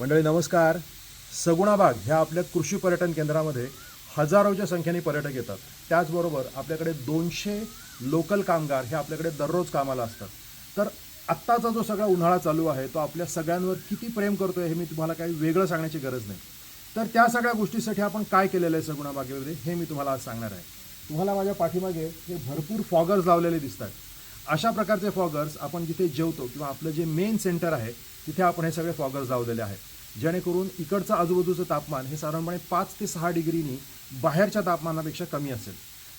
मंडळी नमस्कार. सगुणाबाग ह्या आपल्या कृषी पर्यटन केंद्रामध्ये हजारोच्या संख्येने पर्यटक येतात. त्याचबरोबर आपल्याकडे दोनशे लोकल कामगार हे आपल्याकडे दररोज कामाला असतात. तर आत्ताचा जो सगळा उन्हाळा चालू आहे तो आपल्या सगळ्यांवर किती प्रेम करतो हे मी तुम्हाला काही वेगळं सांगण्याची गरज नाही. तर त्या सगळ्या गोष्टीसाठी आपण काय केलेलं आहे सगुणाबागेमध्ये हे मी तुम्हाला आज सांगणार आहे. तुम्हाला माझ्या पाठीमागे हे भरपूर फॉगर्स लावलेले दिसतात. अशा प्रकारचे फॉगर्स आपण जिथे जेवतो किंवा आपलं जे मेन सेंटर आहे तिथे आपण हे सगळे फॉगर्स लावलेले आहेत. जेणेकरून इकडचं आजूबाजूचं तापमान हे साधारणपणे पाच ते सहा डिग्रीनी बाहेरच्या तापमानापेक्षा कमी असेल.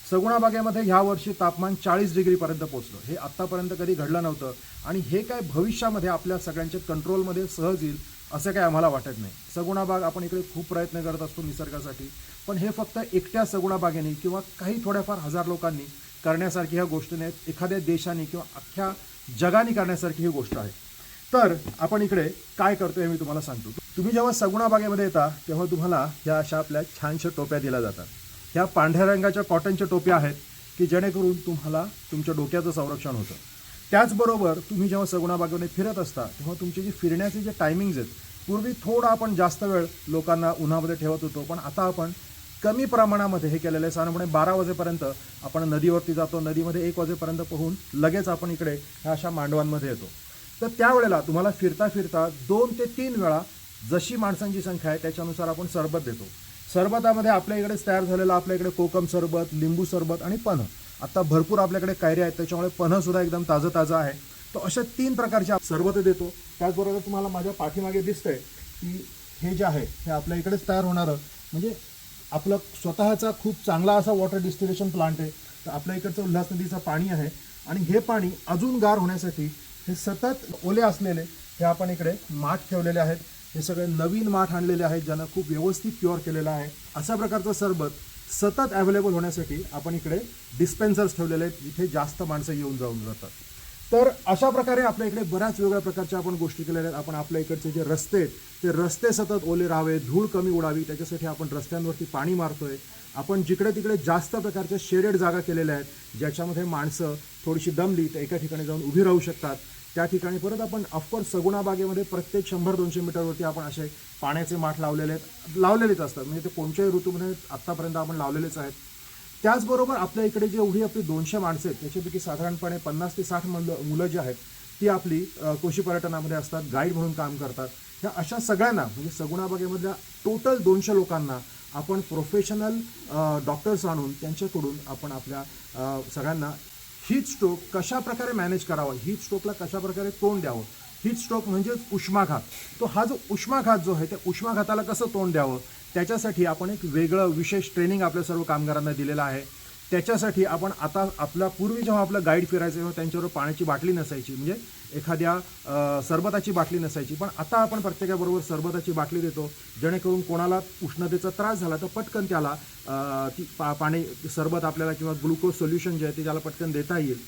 सगुणाबागेमध्ये ह्या वर्षी तापमान चाळीस डिग्रीपर्यंत पोहोचलं. हे आत्तापर्यंत कधी घडलं नव्हतं आणि हे काय भविष्यामध्ये आपल्या सगळ्यांच्या कंट्रोलमध्ये सहज येईल असं काय आम्हाला वाटत नाही. सगुणाबाग आपण इकडे खूप प्रयत्न करत असतो निसर्गासाठी पण हे फक्त एकट्या सगुणाबागेने किंवा काही थोड्याफार हजार लोकांनी करण्यासारखी ह्या गोष्टी नाहीत एखाद्या देशाने किंवा अख्ख्या जगाने करण्यासारखी ही गोष्ट आहे. तर आपण इकडे काय करतोय हे मी तुम्हाला सांगतो. तुम्ही जेव्हा सगुणा बागेमध्ये येता तेव्हा तुम्हाला ह्या अशा आपल्या छानशा टोप्या दिल्या जातात. ह्या पांढऱ्या रंगाच्या कॉटनच्या टोप्या आहेत की जेणेकरून तुम्हाला तुमच्या डोक्याचं संरक्षण होतं. त्याचबरोबर तुम्ही जेव्हा सगुणा बागेमध्ये फिरत असता तेव्हा तुमचे जे फिरण्याचे जे टायमिंग्ज आहेत पूर्वी थोडा आपण जास्त वेळ लोकांना उन्हामध्ये ठेवत होतो पण आता आपण कमी प्रमाणामध्ये हे केलेलं आहे. साधारणपणे बारा वाजेपर्यंत आपण नदीवरती जातो नदीमध्ये एक वाजेपर्यंत पोहून लगेच आपण इकडे ह्या अशा मांडवांमध्ये येतो. तर त्यावेळेला तुम्हाला फिरता फिरता दोन ते तीन वेळा जशी माणसांची संख्या आहे त्याच्यानुसार आपण सरबत देतो. सरबतामध्ये आपल्या इकडेच तयार झालेलं आपल्या इकडे कोकम सरबत लिंबू सरबत आणि पन्ह आता भरपूर आपल्याकडे कायरे आहेत त्याच्यामुळे पन्हसुद्धा एकदम ताजं ताजं आहे. तर अशा तीन प्रकारचे सरबत देतो. त्याचबरोबर तुम्हाला माझ्या पाठीमागे दिसतंय की हे जे आहे हे आपल्या इकडेच तयार होणारं. म्हणजे आपलं स्वतःचा खूप चांगला असा वॉटर डिस्टिलेशन प्लांट आहे. तर आपल्या इकडचं उल्हास नदीचं पाणी आहे. आणि हे पाणी अजून गार होण्यासाठी हे सतत ओले असलेले हे आपण इकडे माठ ठेवलेले आहेत. हे सगळे नवीन माठ आणलेले आहेत ज्यांना खूप व्यवस्थित प्युअर केलेलं आहे. अशा प्रकारचं सरबत सतत अवेलेबल होण्यासाठी आपण इकडे डिस्पेन्सर्स ठेवलेले आहेत जिथे जास्त माणसं येऊन जाऊन जातात तर अशा प्रकारे आपल्या इकडे बऱ्याच वेगळ्या प्रकारच्या आपण गोष्टी केलेल्या आहेत. आपण आपल्या इकडचे जे रस्ते आहेत ते रस्ते सतत ओले राहावे धूळ कमी उडावी त्याच्यासाठी आपण रस्त्यांवरती पाणी मारतोय. आपण जिकडे तिकडे जास्त प्रकारच्या शेडेड जागा केलेल्या आहेत ज्याच्यामध्ये माणसं थोडीशी दमली तर एका ठिकाणी जाऊन उभी राहू शकतात. त्या ठिकाणी परत आपण ऑफकोर्स सगुणा बागेमध्ये प्रत्येक शंभर दोनशे मीटरवरती आपण असे पाण्याचे माठ लावलेले आहेत. लावलेलेच असतात. म्हणजे ते कोणत्याही ऋतूमध्ये आत्तापर्यंत आपण लावलेलेच आहेत. त्याचबरोबर आपल्या इकडे जे एवढी आपली दोनशे माणसं आहेत त्याच्यापैकी साधारणपणे पन्नास ते साठ मुलं मुलं जी आहेत ती आपली कृषी पर्यटनामध्ये असतात गाईड म्हणून काम करतात. ह्या अशा सगळ्यांना म्हणजे सगुणाबागेमधल्या टोटल दोनशे लोकांना आपण प्रोफेशनल डॉक्टर्स आणून त्यांच्याकडून आपण आपल्या सगळ्यांना हीट स्ट्रोक कशा प्रकारे मॅनेज करावा? हीट स्ट्रोकला कशा प्रकारे तोंड द्यावं? हीट स्ट्रोक म्हणजेच उष्माघात. तो हा जो उष्माघात जो आहे त्या उष्माघाताला कसं तोंड द्यावं? त्याच्यासाठी आपण एक वेगळं विशेष ट्रेनिंग आपल्या सर्व कामगारांना दिलेलं आहे. त्याच्यासाठी आपण आता आपला पूर्वी जेव्हा आपलं गाईड फिरायचं तेव्हा त्यांच्याबरोबर पाण्याची बाटली नसायची. म्हणजे एखाद्या सरबताची बाटली नसायची. पण आता आपण प्रत्येकाबरोबर सरबताची बाटली देतो. जेणेकरून कोणाला उष्णतेचा त्रास झाला तर पटकन त्याला ती पा पाणी सरबत आपल्याला किंवा ग्लुकोज सोल्युशन जे आहे ते त्याला पटकन देता येईल.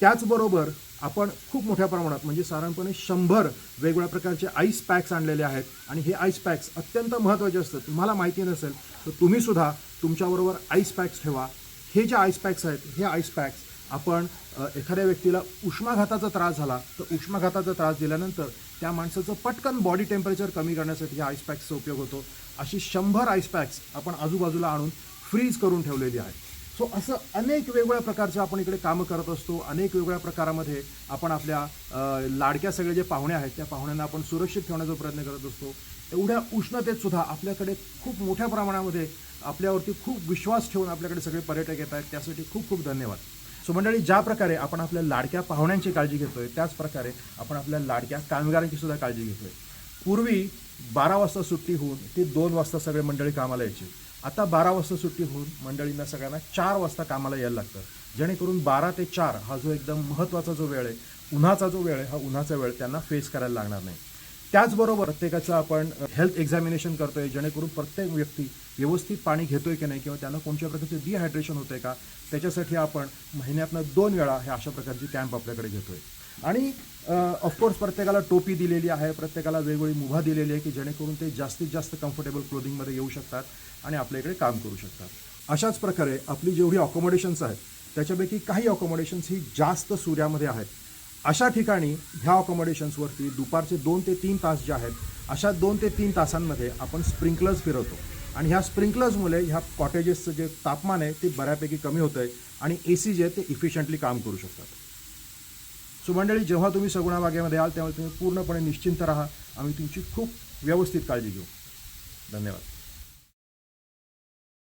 त्याचबरोबर आपण खूप मोठ्या प्रमाणात म्हणजे साधारणपणे शंभर वेगवेगळ्या प्रकारचे आईस पॅक्स आणलेले आहेत. आणि हे आईस पॅक्स अत्यंत महत्त्वाचे असतात. तुम्हाला माहिती नसेल तर तुम्हीसुद्धा तुमच्याबरोबर आईस पॅक्स ठेवा. हे जे आईस पॅक्स आहेत हे आईस पॅक्स आपण एखाद्या व्यक्तीला उष्माघाताचा त्रास झाला तर उष्माघाताचा त्रास दिल्यानंतर त्या माणसाचं पटकन बॉडी टेम्परेचर कमी करण्यासाठी या आईस पॅक्सचा उपयोग होतो. अशी शंभर आईस पॅक्स आपण आजूबाजूला आणून फ्रीज करून ठेवलेली आहे सो असं अनेक वेगवेगळ्या प्रकारचे आपण इकडे कामं करत असतो अनेक वेगवेगळ्या प्रकारामध्ये आपण आपल्या लाडक्या सगळे जे पाहुणे आहेत त्या पाहुण्यांना आपण सुरक्षित ठेवण्याचा प्रयत्न करत असतो. एवढ्या उष्णतेत सुद्धा आपल्याकडे खूप मोठ्या प्रमाणामध्ये आपल्यावरती खूप विश्वास ठेवून आपल्याकडे सगळे पर्यटक येत आहेत. त्यासाठी खूप खूप धन्यवाद. सो मंडळी ज्या प्रकारे आपण आपल्या लाडक्या पाहुण्यांची काळजी घेतोय त्याच प्रकारे आपण आपल्या लाडक्या कामगारांची सुद्धा काळजी घेतोय. पूर्वी बारा वाजता सुट्टी होऊन ती दोन वाजता सगळे मंडळी कामाला यायची. आता बारा वाजता सुट्टी होऊन मंडळींना सगळ्यांना चार वाजता कामाला यायला लागतं. जेणेकरून बारा ते चार हा जो एकदम महत्त्वाचा जो वेळ आहे उन्हाचा जो वेळ आहे हा उन्हाचा वेळ त्यांना फेस करायला लागणार नाही. त्याचबरोबर प्रत्येकाचं आपण हेल्थ एक्झामिनेशन करतोय जेणेकरून प्रत्येक व्यक्ती व्यवस्थित पाणी घेतोय की नाही किंवा त्यांना कोणत्या प्रकारचे डिहायड्रेशन आहे का त्याच्यासाठी आपण महिन्यातनं दोन वेळा हे अशा प्रकारची कॅम्प आपल्याकडे घेतोय. आणि ऑफकोर्स प्रत्येकाला टोपी दिलेली आहे प्रत्येकाला वेगवेगळी मुभा दिलेली आहे की जेणेकरून ते जास्तीत जास्त कम्फर्टेबल क्लोदिंगमध्ये येऊ शकतात आणि आपल्या इकडे काम करू शकतात. अशाच प्रकारे आपली जेवढी अकोमोडेशन्स आहेत त्याच्यापैकी काही अकोमोडेशन्स ही जास्त सूर्यामध्ये आहेत. अशा ठिकाणी ह्या अकोमोडेशन्सवरती दुपारचे दोन ते तीन तास जे आहेत अशा दोन ते तीन तासांमध्ये आपण स्प्रिंकलर्स फिरवतो. आणि ह्या स्प्रिंकलर्समुळे ह्या कॉटेजेसचं जे तापमान आहे ते बऱ्यापैकी कमी होतं आहे आणि ए सी जे आहे ते इफिशियंटली काम करू शकतात. सो मंडळी जेव्हा तुम्ही सगुणा बागेमध्ये याल तेव्हा तुम्ही पूर्णपणे निश्चिंत राहा. आम्ही तुमची खूप व्यवस्थित काळजी घेऊ. धन्यवाद.